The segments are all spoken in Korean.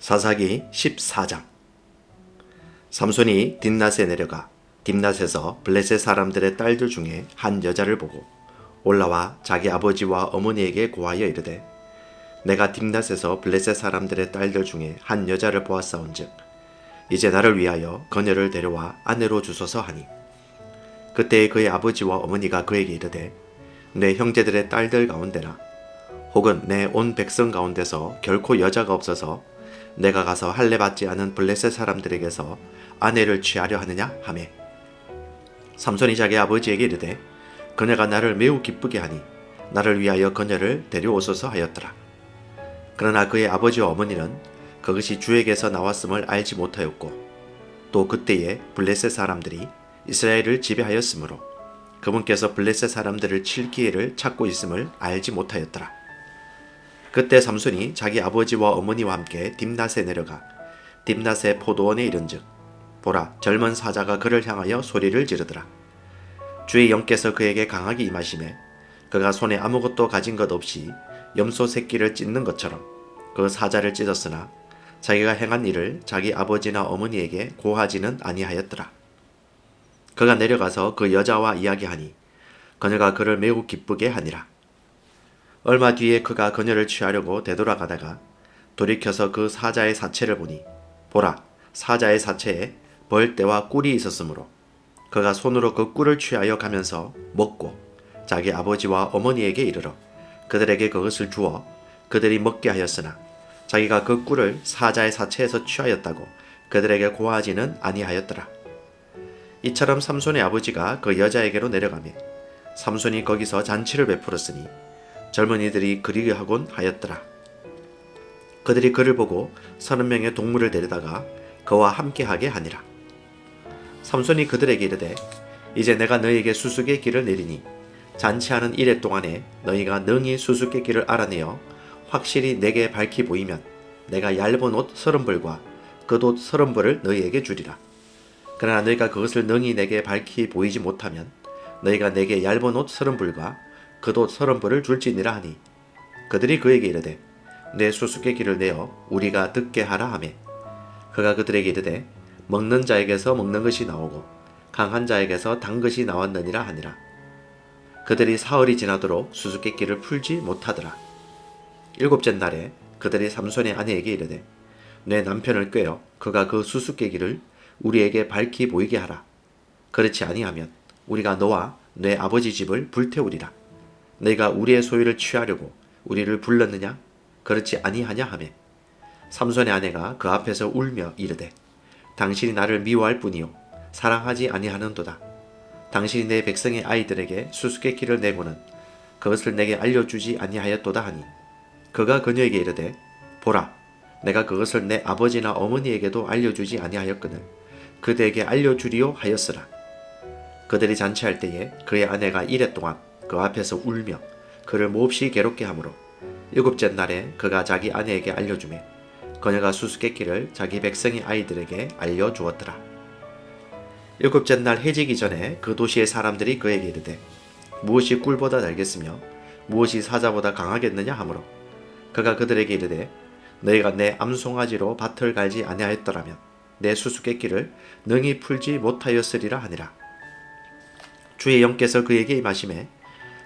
사사기 14장. 삼손이 딥낫에 내려가 딥낫에서 블레셋 사람들의 딸들 중에 한 여자를 보고 올라와 자기 아버지와 어머니에게 고하여 이르되 내가 딥낫에서 블레셋 사람들의 딸들 중에 한 여자를 보았사온즉 이제 나를 위하여 그녀를 데려와 아내로 주소서 하니. 그때 그의 아버지와 어머니가 그에게 이르되 내 형제들의 딸들 가운데나 혹은 내 온 백성 가운데서 결코 여자가 없어서 내가 가서 할례 받지 않은 블레셋 사람들에게서 아내를 취하려 하느냐? 하매. 삼손이 자기 아버지에게 이르되 그녀가 나를 매우 기쁘게 하니 나를 위하여 그녀를 데려오소서 하였더라. 그러나 그의 아버지와 어머니는 그것이 주에게서 나왔음을 알지 못하였고 또 그때에 블레셋 사람들이 이스라엘을 지배하였으므로 그분께서 블레셋 사람들을 칠 기회를 찾고 있음을 알지 못하였더라 그때 삼손이 자기 아버지와 어머니와 함께 딥낫에 내려가 딥낫의 포도원에 이른즉 보라 젊은 사자가 그를 향하여 소리를 지르더라. 주의 영께서 그에게 강하게 임하심에 그가 손에 아무것도 가진 것 없이 염소 새끼를 찢는 것처럼 그 사자를 찢었으나 자기가 행한 일을 자기 아버지나 어머니에게 고하지는 아니하였더라. 그가 내려가서 그 여자와 이야기하니 그녀가 그를 매우 기쁘게 하니라 얼마 뒤에 그가 그녀를 취하려고 되돌아가다가 돌이켜서 그 사자의 사체를 보니 보라 사자의 사체에 벌떼와 꿀이 있었으므로 그가 손으로 그 꿀을 취하여 가면서 먹고 자기 아버지와 어머니에게 이르러 그들에게 그것을 주어 그들이 먹게 하였으나 자기가 그 꿀을 사자의 사체에서 취하였다고 그들에게 고하지는 아니하였더라. 이처럼 삼손의 아버지가 그 여자에게로 내려가매 삼손이 거기서 잔치를 베풀었으니 젊은이들이 그리게 하곤 하였더라. 그들이 그를 보고 서너 명의 동물을 데려다가 그와 함께하게 하니라. 삼손이 그들에게 이르되 이제 내가 너희에게 수수께끼를 내리니 잔치하는 이래 동안에 너희가 능히 수수께끼를 알아내어 확실히 내게 밝히 보이면 내가 얇은 옷 서른 벌과 겉옷 서른 벌을 너희에게 주리라. 그러나 너희가 그것을 능히 내게 밝히 보이지 못하면 너희가 내게 얇은 옷 서른 벌과 겉옷 서른 벌을 줄지니라 하니 그들이 그에게 이르되 내 수수께끼를 내어 우리가 듣게 하라 하매. 그가 그들에게 이르되 먹는 자에게서 먹는 것이 나오고 강한 자에게서 단 것이 나왔느니라 하니라. 그들이 사흘이 지나도록 수수께끼를 풀지 못하더라. 일곱째 날에 그들이 삼손의 아내에게 이르되 내 남편을 꾀어 그가 그 수수께끼를 우리에게 밝히 보이게 하라. 그렇지 아니하면 우리가 너와 내 아버지 집을 불태우리라 내가 우리의 소유를 취하려고 우리를 불렀느냐? 그렇지 아니하냐 하매 삼손의 아내가 그 앞에서 울며 이르되 당신이 나를 미워할 뿐이요 사랑하지 아니하는도다. 당신이 내 백성의 아이들에게 수수께끼를 내고는 그것을 내게 알려주지 아니하였도다 하니 그가 그녀에게 이르되 보라 내가 그것을 내 아버지나 어머니에게도 알려주지 아니하였거늘 그대에게 알려주리요 하였으라. 그들이 잔치할 때에 그의 아내가 이래 동안 그 앞에서 울며 그를 몹시 괴롭게 하므로 일곱째 날에 그가 자기 아내에게 알려주매 그녀가 수수께끼를 자기 백성의 아이들에게 알려주었더라. 일곱째 날 해지기 전에 그 도시의 사람들이 그에게 이르되 무엇이 꿀보다 달겠으며 무엇이 사자보다 강하겠느냐 하므로 그가 그들에게 이르되 너희가 내 암송아지로 밭을 갈지 아니하였더라면 내 수수께끼를 능히 풀지 못하였으리라 하니라. 주의 영께서 그에게 임하심에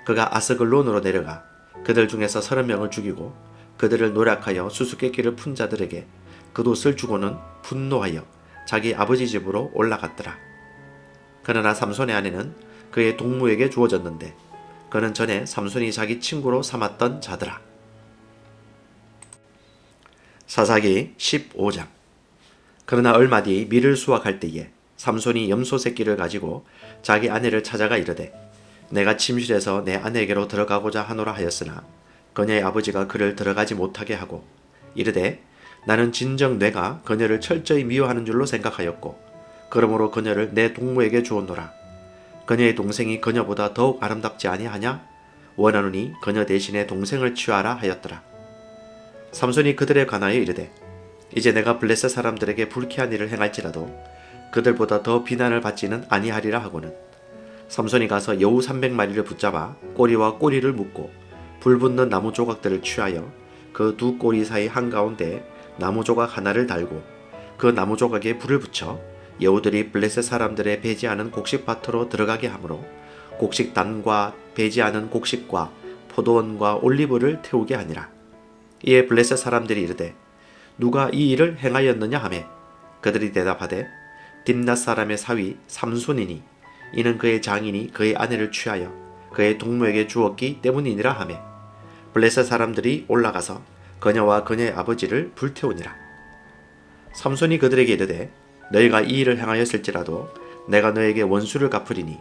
그가 아스글론으로 내려가 그들 중에서 서른 명을 죽이고 그들을 노략하여 수수께끼를 푼 자들에게 그옷을 주고는 분노하여 자기 아버지 집으로 올라갔더라. 그러나 삼손의 아내는 그의 동무에게 주어졌는데 그는 전에 삼손이 자기 친구로 삼았던 자더라. 사사기 15장 그러나 얼마 뒤 밀을 수확할 때에 삼손이 염소 새끼를 가지고 자기 아내를 찾아가 이르되 내가 침실에서 내 아내에게로 들어가고자 하노라 하였으나 그녀의 아버지가 그를 들어가지 못하게 하고 이르되 나는 진정 내가 그녀를 철저히 미워하는 줄로 생각하였고 그러므로 그녀를 내 동무에게 주었노라. 그녀의 동생이 그녀보다 더욱 아름답지 아니하냐? 원하노니 그녀 대신에 동생을 취하라 하였더라. 삼손이 그들에 관하여 이르되 이제 내가 블레셋 사람들에게 불쾌한 일을 행할지라도 그들보다 더 비난을 받지는 아니하리라 하고는 삼손이 가서 여우 300마리를 붙잡아 꼬리와 꼬리를 묶고 불 붙는 나무 조각들을 취하여 그 두 꼬리 사이 한가운데 나무 조각 하나를 달고 그 나무 조각에 불을 붙여 여우들이 블레셋 사람들의 배지하는 곡식밭으로 들어가게 하므로 곡식단과 배지하는 곡식과 포도원과 올리브를 태우게 하니라. 이에 블레셋 사람들이 이르되 누가 이 일을 행하였느냐 하매 그들이 대답하되 딥낫 사람의 사위 삼손이니 이는 그의 장인이 그의 아내를 취하여 그의 동무에게 주었기 때문이니라 하매 블레셋 사람들이 올라가서 그녀와 그녀의 아버지를 불태우니라. 삼손이 그들에게 이르되 너희가 이 일을 행하였을지라도 내가 너에게 원수를 갚으리니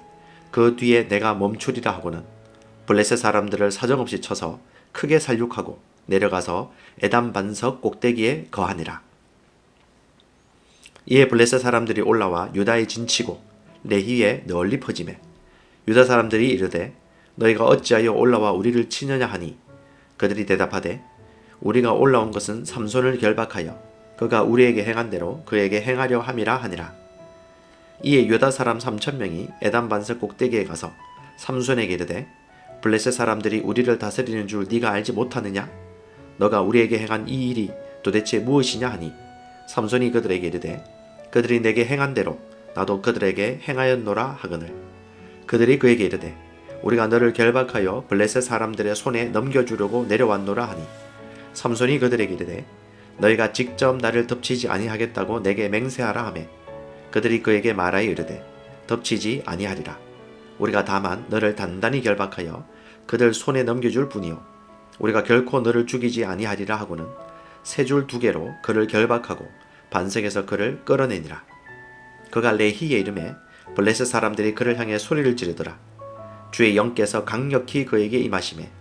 그 뒤에 내가 멈추리라 하고는 블레셋 사람들을 사정없이 쳐서 크게 살육하고 내려가서 에담 반석 꼭대기에 거하니라. 이에 블레셋 사람들이 올라와 유다에 진치고 레히에 널리 퍼지매 유다 사람들이 이르되 너희가 어찌하여 올라와 우리를 치느냐 하니 그들이 대답하되 우리가 올라온 것은 삼손을 결박하여 그가 우리에게 행한 대로 그에게 행하려 함이라 하니라. 이에 유다 사람 삼천 명이 에담 반석 꼭대기에 가서 삼손에게 이르되 블레셋 사람들이 우리를 다스리는 줄 네가 알지 못하느냐? 너가 우리에게 행한 이 일이 도대체 무엇이냐 하니 삼손이 그들에게 이르되 그들이 내게 행한 대로 나도 그들에게 행하였노라 하거늘. 그들이 그에게 이르되 우리가 너를 결박하여 블레셋 사람들의 손에 넘겨주려고 내려왔노라 하니. 삼손이 그들에게 이르되 너희가 직접 나를 덮치지 아니하겠다고 내게 맹세하라 하매. 그들이 그에게 말하여 이르되 덮치지 아니하리라. 우리가 다만 너를 단단히 결박하여 그들 손에 넘겨줄 뿐이요. 우리가 결코 너를 죽이지 아니하리라 하고는 세 줄 두 개로 그를 결박하고 반석에서 그를 끌어내니라 그가 레히의 이름에 블레셋 사람들이 그를 향해 소리를 지르더라 주의 영께서 강력히 그에게 임하심에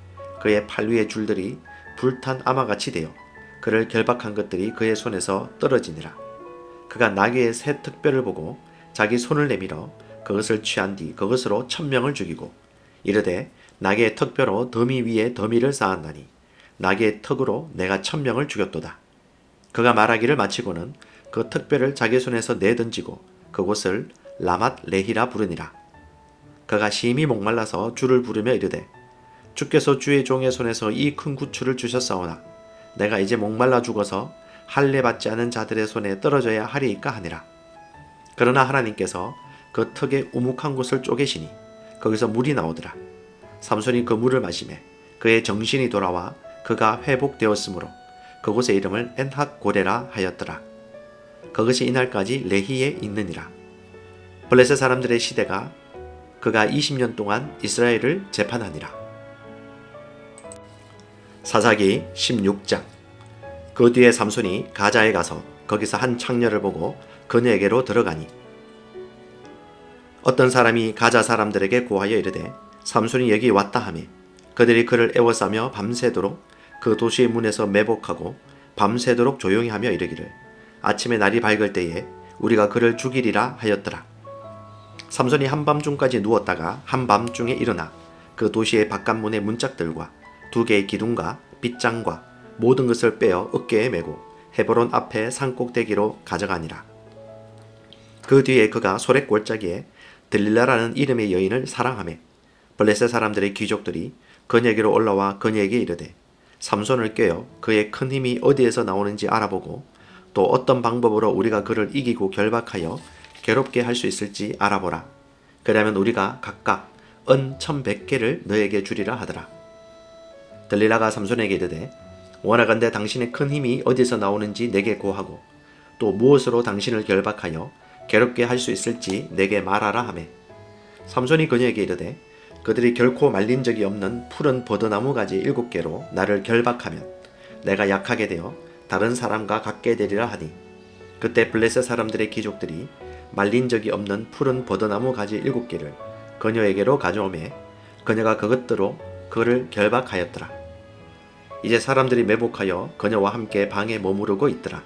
그의 팔 위의 줄들이 불탄 아마같이 되어 그를 결박한 것들이 그의 손에서 떨어지니라. 그가 나귀의 새 특별을 보고 자기 손을 내밀어 그것을 취한 뒤 그것으로 천명을 죽이고 이르되 나귀의 턱뼈로 더미 위에 더미를 쌓았나니 나귀의 턱으로 내가 천명을 죽였도다. 그가 말하기를 마치고는 그 턱뼈를 자기 손에서 내던지고 그곳을 라맛 레히라 부르니라. 그가 심히 목말라서 주를 부르며 이르되 주께서 주의 종의 손에서 이 큰 구출을 주셨사오나 내가 이제 목말라 죽어서 할례 받지 않은 자들의 손에 떨어져야 하리이까 하니라. 그러나 하나님께서 그 턱의 우묵한 곳을 쪼개시니 거기서 물이 나오더라. 삼손이 그 물을 마시매 그의 정신이 돌아와 그가 회복되었으므로 그곳의 이름을 엔학 고레라 하였더라. 그것이 이날까지 레히에 있느니라. 블레셋 사람들의 시대가 그가 20년 동안 이스라엘을 재판하니라. 사사기 16장 그 뒤에 삼손이 가자에 가서 거기서 한 창녀를 보고 그녀에게로 들어가니 어떤 사람이 가자 사람들에게 고하여 이르되 삼손이 여기 왔다 하매 그들이 그를 애워싸며 밤새도록 그 도시의 문에서 매복하고 밤새도록 조용히 하며 이르기를 아침에 날이 밝을 때에 우리가 그를 죽이리라 하였더라 삼손이 한밤중까지 누웠다가 한밤중에 일어나 그 도시의 바깥문의 문짝들과 두 개의 기둥과 빗장과 모든 것을 빼어 어깨에 메고 헤브론 앞에 산꼭대기로 가져가니라. 그 뒤에 그가 소렛 골짜기에 들릴라라는 이름의 여인을 사랑하며 블레셋 사람들의 귀족들이 그녀에게로 올라와 그녀에게 이르되 삼손을 꿰어 그의 큰 힘이 어디에서 나오는지 알아보고 또 어떤 방법으로 우리가 그를 이기고 결박하여 괴롭게 할 수 있을지 알아보라. 그러면 우리가 각각 은 천백 개를 너에게 주리라 하더라. 들릴라가 삼손에게 이르되 원하건대 당신의 큰 힘이 어디서 나오는지 내게 고하고 또 무엇으로 당신을 결박하여 괴롭게 할 수 있을지 내게 말하라 하매 삼손이 그녀에게 이르되 그들이 결코 말린 적이 없는 푸른 버드나무 가지 일곱 개로 나를 결박하면 내가 약하게 되어 다른 사람과 같게 되리라 하니 그때 블레셋 사람들의 귀족들이 말린 적이 없는 푸른 버드나무 가지 일곱 개를 그녀에게로 가져오매 그녀가 그것들로 그를 결박하였더라. 이제 사람들이 매복하여 그녀와 함께 방에 머무르고 있더라.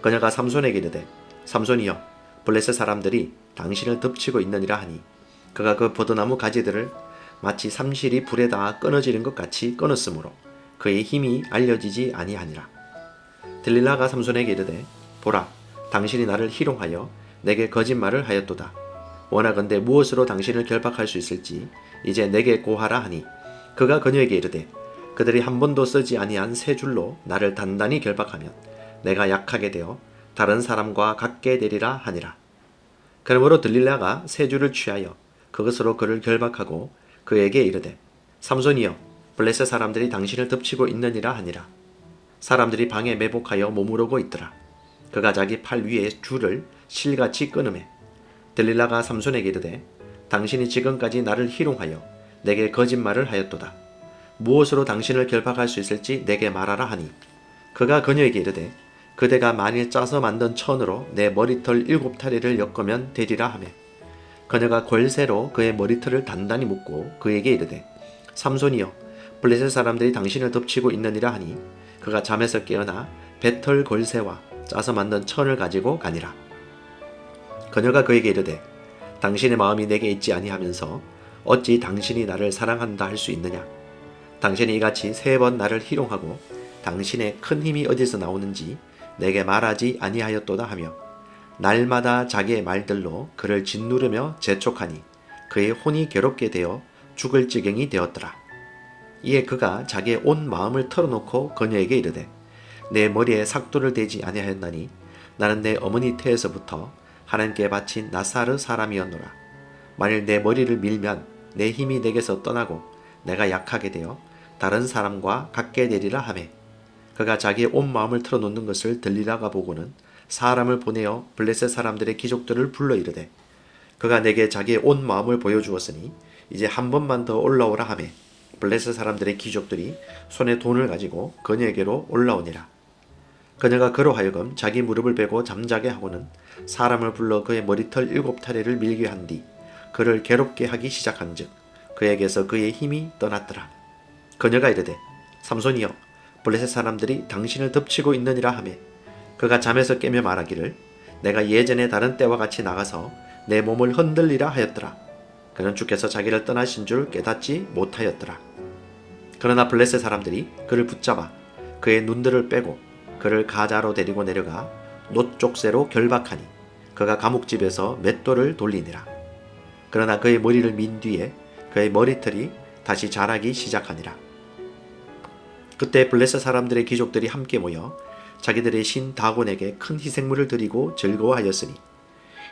그녀가 삼손에게 이르되 삼손이여 블레셋 사람들이 당신을 덮치고 있느니라 하니 그가 그 버드나무 가지들을 마치 삼실이 불에 닿아 끊어지는 것 같이 끊었으므로 그의 힘이 알려지지 아니하니라. 들릴라가 삼손에게 이르되 보라 당신이 나를 희롱하여 내게 거짓말을 하였도다. 원하건대 무엇으로 당신을 결박할 수 있을지 이제 내게 고하라 하니 그가 그녀에게 이르되 그들이 한 번도 쓰지 아니한 세 줄로 나를 단단히 결박하면 내가 약하게 되어 다른 사람과 같게 되리라 하니라. 그러므로 들릴라가 세 줄을 취하여 그것으로 그를 결박하고 그에게 이르되 삼손이여 블레셋 사람들이 당신을 덮치고 있느니라 하니라. 사람들이 방에 매복하여 머무르고 있더라. 그가 자기 팔 위에 줄을 실같이 끊음에 들릴라가 삼손에게 이르되 당신이 지금까지 나를 희롱하여 내게 거짓말을 하였도다. 무엇으로 당신을 결박할 수 있을지 내게 말하라 하니 그가 그녀에게 이르되 그대가 만일 짜서 만든 천으로 내 머리털 일곱 타리를 엮으면 되리라 하며 그녀가 골새로 그의 머리털을 단단히 묶고 그에게 이르되 삼손이여 블레셋 사람들이 당신을 덮치고 있느니라 하니 그가 잠에서 깨어나 배털 골새와 짜서 만든 천을 가지고 가니라 그녀가 그에게 이르되 당신의 마음이 내게 있지 아니하면서 어찌 당신이 나를 사랑한다 할 수 있느냐 당신이 이같이 세 번 나를 희롱하고 당신의 큰 힘이 어디서 나오는지 내게 말하지 아니하였도다 하며 날마다 자기의 말들로 그를 짓누르며 재촉하니 그의 혼이 괴롭게 되어 죽을 지경이 되었더라. 이에 그가 자기의 온 마음을 털어놓고 그녀에게 이르되 내 머리에 삭도를 대지 아니하였나니 나는 내 어머니 태에서부터 하나님께 바친 나사르 사람이었노라. 만일 내 머리를 밀면 내 힘이 내게서 떠나고 내가 약하게 되어 다른 사람과 같게 되리라 하매 그가 자기의 온 마음을 털어놓는 것을 들리라가 보고는 사람을 보내어 블레셋 사람들의 귀족들을 불러 이르되 그가 내게 자기의 온 마음을 보여주었으니 이제 한 번만 더 올라오라 하매 블레셋 사람들의 귀족들이 손에 돈을 가지고 그녀에게로 올라오니라. 그녀가 그로 하여금 자기 무릎을 베고 잠자게 하고는 사람을 불러 그의 머리털 일곱 타리를 밀게 한 뒤 그를 괴롭게 하기 시작한즉 그에게서 그의 힘이 떠났더라. 그녀가 이르되 삼손이여 블레셋 사람들이 당신을 덮치고 있느니라 하매 그가 잠에서 깨며 말하기를 내가 예전에 다른 때와 같이 나가서 내 몸을 흔들리라 하였더라 그는 주께서 자기를 떠나신 줄 깨닫지 못하였더라. 그러나 블레셋 사람들이 그를 붙잡아 그의 눈들을 빼고 그를 가자로 데리고 내려가 노쪽새로 결박하니 그가 감옥집에서 맷돌을 돌리니라. 그러나 그의 머리를 민 뒤에 그의 머리털이 다시 자라기 시작하니라. 그때 블레셋 사람들의 귀족들이 함께 모여 자기들의 신 다곤에게 큰 희생물을 드리고 즐거워하였으니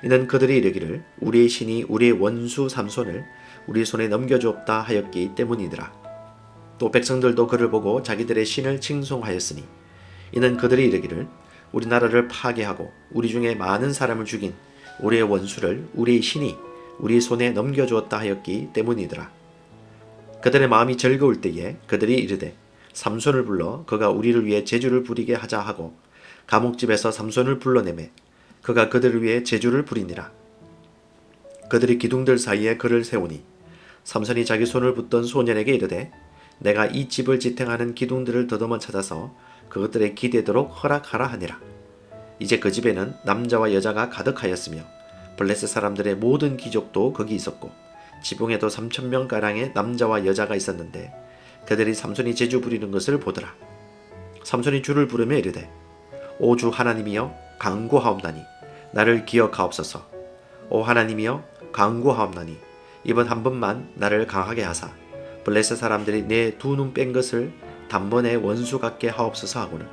이는 그들이 이르기를 우리의 신이 우리의 원수 삼손을 우리 손에 넘겨주었다 하였기 때문이더라. 또 백성들도 그를 보고 자기들의 신을 칭송하였으니 이는 그들이 이르기를 우리나라를 파괴하고 우리 중에 많은 사람을 죽인 우리의 원수를 우리의 신이 우리 손에 넘겨주었다 하였기 때문이더라. 그들의 마음이 즐거울 때에 그들이 이르되 삼손을 불러 그가 우리를 위해 제주를 부리게 하자 하고 감옥집에서 삼손을 불러내매 그가 그들을 위해 제주를 부리니라. 그들이 기둥들 사이에 그를 세우니 삼손이 자기 손을 붙던 소년에게 이르되 내가 이 집을 지탱하는 기둥들을 더듬어 찾아서 그것들에 기대도록 허락하라 하니라. 이제 그 집에는 남자와 여자가 가득하였으며 블레셋 사람들의 모든 귀족도 거기 있었고 지붕에도 3천 명 가량의 남자와 여자가 있었는데 그들이 삼손이 제주 부리는 것을 보더라. 삼손이 주를 부르며 이르되 오주 하나님이여 강구하옵나니 나를 기억하옵소서. 오 하나님이여 강구하옵나니 이번 한 번만 나를 강하게 하사 블레셋 사람들이 내 두 눈 뺀 것을 단번에 원수 같게 하옵소서 하고는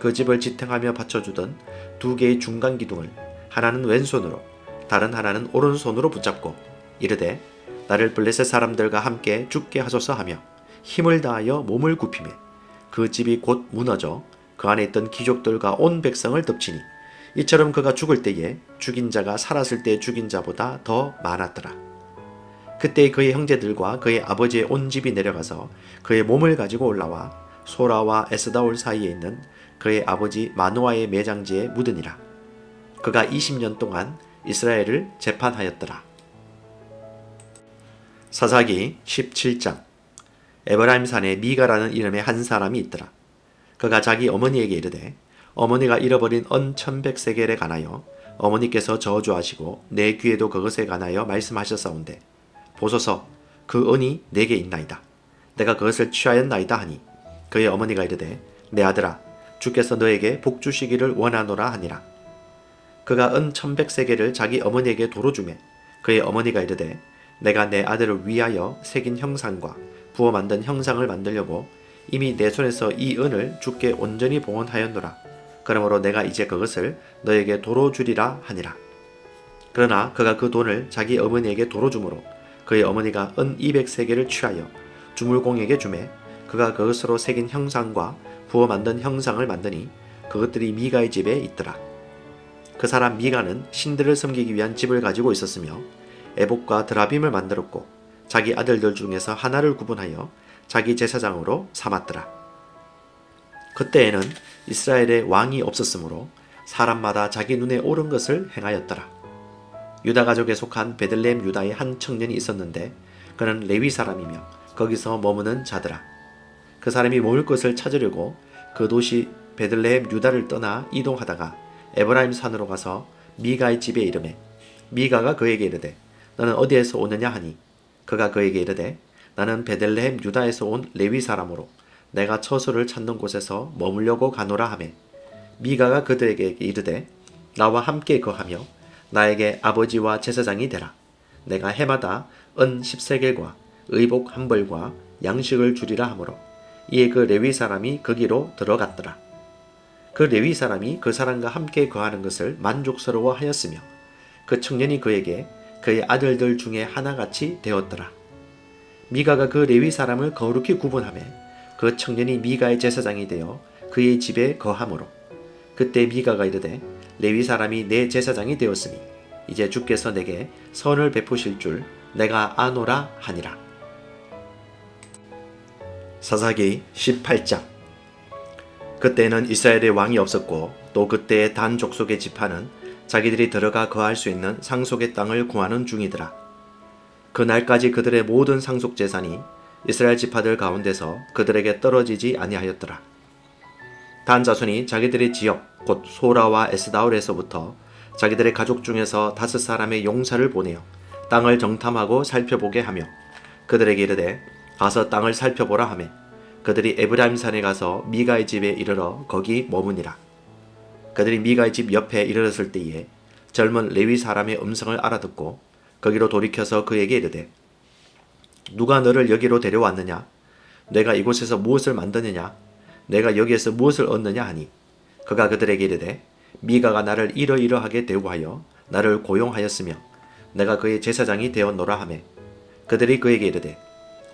그 집을 지탱하며 받쳐주던 두 개의 중간 기둥을 하나는 왼손으로 다른 하나는 오른손으로 붙잡고 이르되 나를 블레셋 사람들과 함께 죽게 하소서 하며 힘을 다하여 몸을 굽히매 그 집이 곧 무너져 그 안에 있던 귀족들과 온 백성을 덮치니 이처럼 그가 죽을 때에 죽인 자가 살았을 때 죽인 자보다 더 많았더라. 그때 그의 형제들과 그의 아버지의 온 집이 내려가서 그의 몸을 가지고 올라와 소라와 에스다올 사이에 있는 그의 아버지 마노아의 매장지에 묻으니라. 그가 20년 동안 이스라엘을 재판하였더라. 사사기 17장 에브라임 산에 미가라는 이름의 한 사람이 있더라. 그가 자기 어머니에게 이르되 어머니가 잃어버린 언 천백세겔에 관하여 어머니께서 저주하시고 내 귀에도 그것에 관하여 말씀하셨사온데 보소서 그 은이 내게 있나이다. 내가 그것을 취하였나이다 하니 그의 어머니가 이르되 내 아들아 주께서 너에게 복 주시기를 원하노라 하니라. 그가 은 천백세겔을 자기 어머니에게 도로 주매 그의 어머니가 이르되 내가 내 아들을 위하여 새긴 형상과 부어 만든 형상을 만들려고 이미 내 손에서 이 은을 주께 온전히 봉헌하였노라. 그러므로 내가 이제 그것을 너에게 도로 주리라 하니라. 그러나 그가 그 돈을 자기 어머니에게 도로 주므로 그의 어머니가 은 200세계를 취하여 주물공에게 주매 그가 그것으로 새긴 형상과 부어 만든 형상을 만드니 그것들이 미가의 집에 있더라. 그 사람 미가는 신들을 섬기기 위한 집을 가지고 있었으며 에복과 드라빔을 만들었고 자기 아들들 중에서 하나를 구분하여 자기 제사장으로 삼았더라. 그때에는 이스라엘에 왕이 없었으므로 사람마다 자기 눈에 옳은 것을 행하였더라. 유다 가족에 속한 베들레헴 유다의 한 청년이 있었는데 그는 레위 사람이며 거기서 머무는 자더라. 그 사람이 먹을 것을 찾으려고 그 도시 베들레헴 유다를 떠나 이동하다가 에브라임 산으로 가서 미가의 집에 이르매 미가가 그에게 이르되 너는 어디에서 오느냐 하니 그가 그에게 이르되 나는 베들레헴 유다에서 온 레위 사람으로 내가 처소를 찾는 곳에서 머물려고 가노라 하매. 미가가 그들에게 이르되 나와 함께 거하며 나에게 아버지와 제사장이 되라. 내가 해마다 은 10세겔과 의복 한 벌과 양식을 주리라 하므로 이에 그 레위 사람이 거기로 들어갔더라. 그 레위 사람이 그 사람과 함께 거하는 것을 만족스러워 하였으며 그 청년이 그에게 그의 아들들 중에 하나같이 되었더라. 미가가 그 레위 사람을 거룩히 구분하며 그 청년이 미가의 제사장이 되어 그의 집에 거하므로 그때 미가가 이르되 레위 사람이 내 제사장이 되었으니 이제 주께서 내게 선을 베푸실 줄 내가 아노라 하니라. 사사기 18장 그때는 이스라엘에 왕이 없었고 또 그때의 단 족속의 지파는 자기들이 들어가 거할 수 있는 상속의 땅을 구하는 중이더라. 그날까지 그들의 모든 상속 재산이 이스라엘 지파들 가운데서 그들에게 떨어지지 아니하였더라. 단 자손이 자기들의 지역 곧 소라와 에스다울에서부터 자기들의 가족 중에서 다섯 사람의 용사를 보내어 땅을 정탐하고 살펴보게 하며 그들에게 이르되 가서 땅을 살펴보라 하며 그들이 에브라임 산에 가서 미가의 집에 이르러 거기 머무니라. 그들이 미가의 집 옆에 이르렀을 때에 젊은 레위 사람의 음성을 알아듣고 거기로 돌이켜서 그에게 이르되 누가 너를 여기로 데려왔느냐? 내가 이곳에서 무엇을 만드느냐? 내가 여기에서 무엇을 얻느냐 하니? 그가 그들에게 이르되 미가가 나를 이러이러하게 대우하여 나를 고용하였으며 내가 그의 제사장이 되었노라 하매. 그들이 그에게 이르되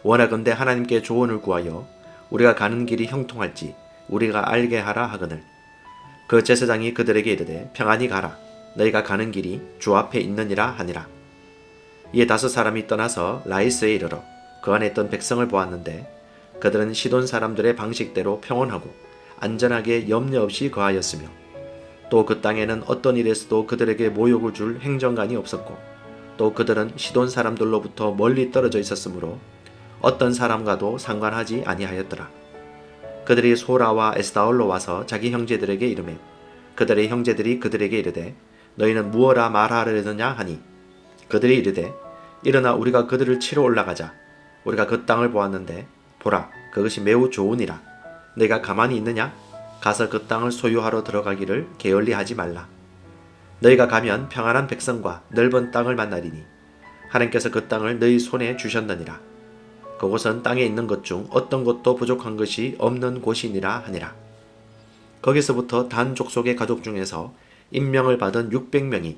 원하건대 하나님께 조언을 구하여 우리가 가는 길이 형통할지 우리가 알게 하라 하거늘. 그 제사장이 그들에게 이르되 평안히 가라. 너희가 가는 길이 주 앞에 있느니라 하니라 이에 다섯 사람이 떠나서 라이스에 이르러 그 안에 있던 백성을 보았는데 그들은 시돈 사람들의 방식대로 평온하고 안전하게 염려 없이 거하였으며 또 그 땅에는 어떤 일에서도 그들에게 모욕을 줄 행정관이 없었고 또 그들은 시돈 사람들로부터 멀리 떨어져 있었으므로 어떤 사람과도 상관하지 아니하였더라. 그들이 소라와 에스다올로 와서 자기 형제들에게 이르매 그들의 형제들이 그들에게 이르되 너희는 무엇라 말하려느냐 하니 그들이 이르되 일어나 우리가 그들을 치러 올라가자. 우리가 그 땅을 보았는데 보라 그것이 매우 좋으니라. 내가 가만히 있느냐? 가서 그 땅을 소유하러 들어가기를 게을리 하지 말라. 너희가 가면 평안한 백성과 넓은 땅을 만나리니 하나님께서 그 땅을 너희 손에 주셨느니라. 그곳은 땅에 있는 것 중 어떤 것도 부족한 것이 없는 곳이니라 하니라. 거기서부터 단 족속의 가족 중에서 임명을 받은 600명이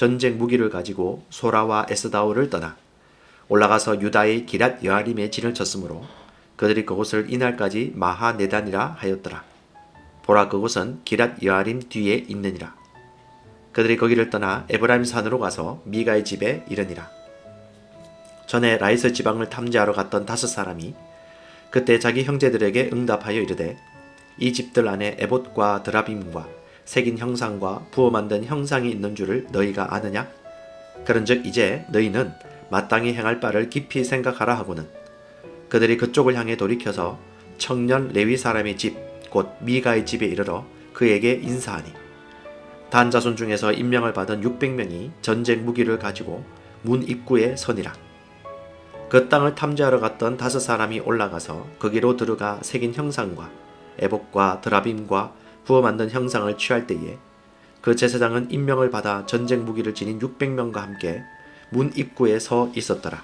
전쟁 무기를 가지고 소라와 에스다오를 떠나 올라가서 유다의 기랏 여아림에 진을 쳤으므로 그들이 그곳을 이날까지 마하네단이라 하였더라. 보라 그곳은 기랏 여아림 뒤에 있느니라. 그들이 거기를 떠나 에브라임 산으로 가서 미가의 집에 이르니라. 전에 라이스 지방을 탐지하러 갔던 다섯 사람이 그때 자기 형제들에게 응답하여 이르되 이 집들 안에 에봇과 드라빔과 새긴 형상과 부어 만든 형상이 있는 줄을 너희가 아느냐? 그런즉 이제 너희는 마땅히 행할 바를 깊이 생각하라 하고는 그들이 그쪽을 향해 돌이켜서 청년 레위 사람의 집 곧 미가의 집에 이르러 그에게 인사하니 단 자손 중에서 임명을 받은 600명이 전쟁 무기를 가지고 문 입구에 서니라. 그 땅을 탐지하러 갔던 다섯 사람이 올라가서 거기로 들어가 새긴 형상과 에복과 드라빔과 부어 만든 형상을 취할 때에 그 제사장은 임명을 받아 전쟁 무기를 지닌 600명과 함께 문 입구에 서 있었더라.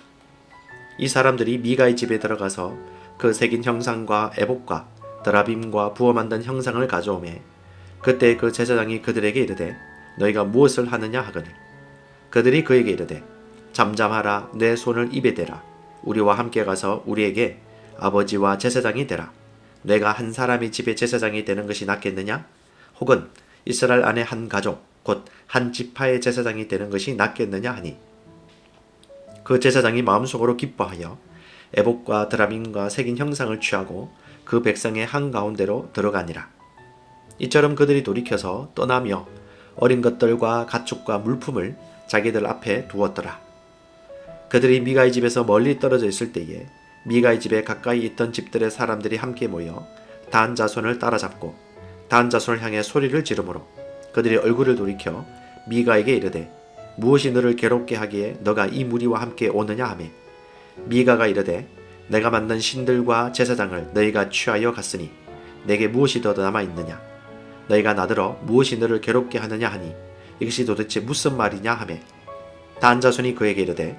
이 사람들이 미가의 집에 들어가서 그 새긴 형상과 에복과 드라빔과 부어 만든 형상을 가져오매 그때 그 제사장이 그들에게 이르되 너희가 무엇을 하느냐? 하거늘. 그들이 그에게 이르되 잠잠하라 내 손을 입에 대라. 우리와 함께 가서 우리에게 아버지와 제사장이 되라 내가 한 사람이 집에 제사장이 되는 것이 낫겠느냐? 혹은 이스라엘 안에 한 가족 곧 한 지파의 제사장이 되는 것이 낫겠느냐 하니? 그 제사장이 마음속으로 기뻐하여 에복과 드라민과 새긴 형상을 취하고 그 백성의 한 가운데로 들어가니라. 이처럼 그들이 돌이켜서 떠나며 어린 것들과 가축과 물품을 자기들 앞에 두었더라. 그들이 미가의 집에서 멀리 떨어져 있을 때에 미가의 집에 가까이 있던 집들의 사람들이 함께 모여 단 자손을 따라잡고 단 자손을 향해 소리를 지르므로 그들이 얼굴을 돌이켜 미가에게 이르되 무엇이 너를 괴롭게 하기에 너가 이 무리와 함께 오느냐 하매? 미가가 이르되 내가 만든 신들과 제사장을 너희가 취하여 갔으니 내게 무엇이 더 남아 있느냐? 너희가 나더러 무엇이 너를 괴롭게 하느냐 하니 이것이 도대체 무슨 말이냐 하매? 단 자손이 그에게 이르되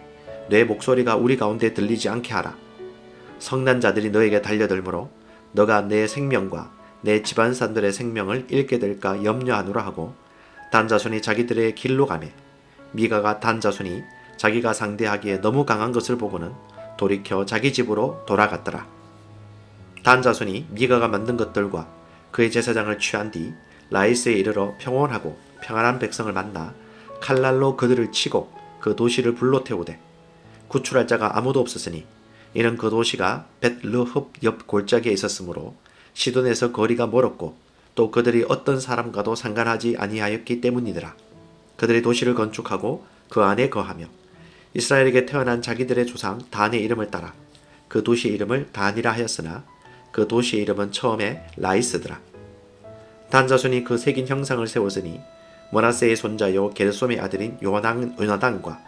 내 목소리가 우리 가운데 들리지 않게 하라 성난 자들이 너에게 달려들므로 너가 내 생명과 내 집안 사람들의 생명을 잃게 될까 염려하노라 하고 단 자손이 자기들의 길로 가매 미가가 단 자손이 자기가 상대하기에 너무 강한 것을 보고는 돌이켜 자기 집으로 돌아갔더라. 단 자손이 미가가 만든 것들과 그의 제사장을 취한 뒤 라이스에 이르러 평온하고 평안한 백성을 만나 칼날로 그들을 치고 그 도시를 불로 태우되 구출할 자가 아무도 없었으니 이는 그 도시가 벳르흡 옆 골짜기에 있었으므로 시돈에서 거리가 멀었고 또 그들이 어떤 사람과도 상관하지 아니하였기 때문이더라. 그들이 도시를 건축하고 그 안에 거하며 이스라엘에게 태어난 자기들의 조상 단의 이름을 따라 그 도시의 이름을 단이라 하였으나 그 도시의 이름은 처음에 라이스더라. 단 자손이 그 새긴 형상을 세웠으니 모나세의 손자요 게르솜의 아들인 요나당, 요나단과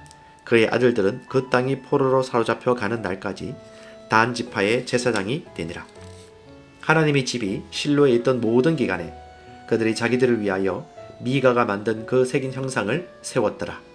그의 아들들은 그 땅이 포로로 사로잡혀 가는 날까지 단 지파의 제사장이 되니라. 하나님의 집이 실로에 있던 모든 기간에 그들이 자기들을 위하여 미가가 만든 그 새긴 형상을 세웠더라.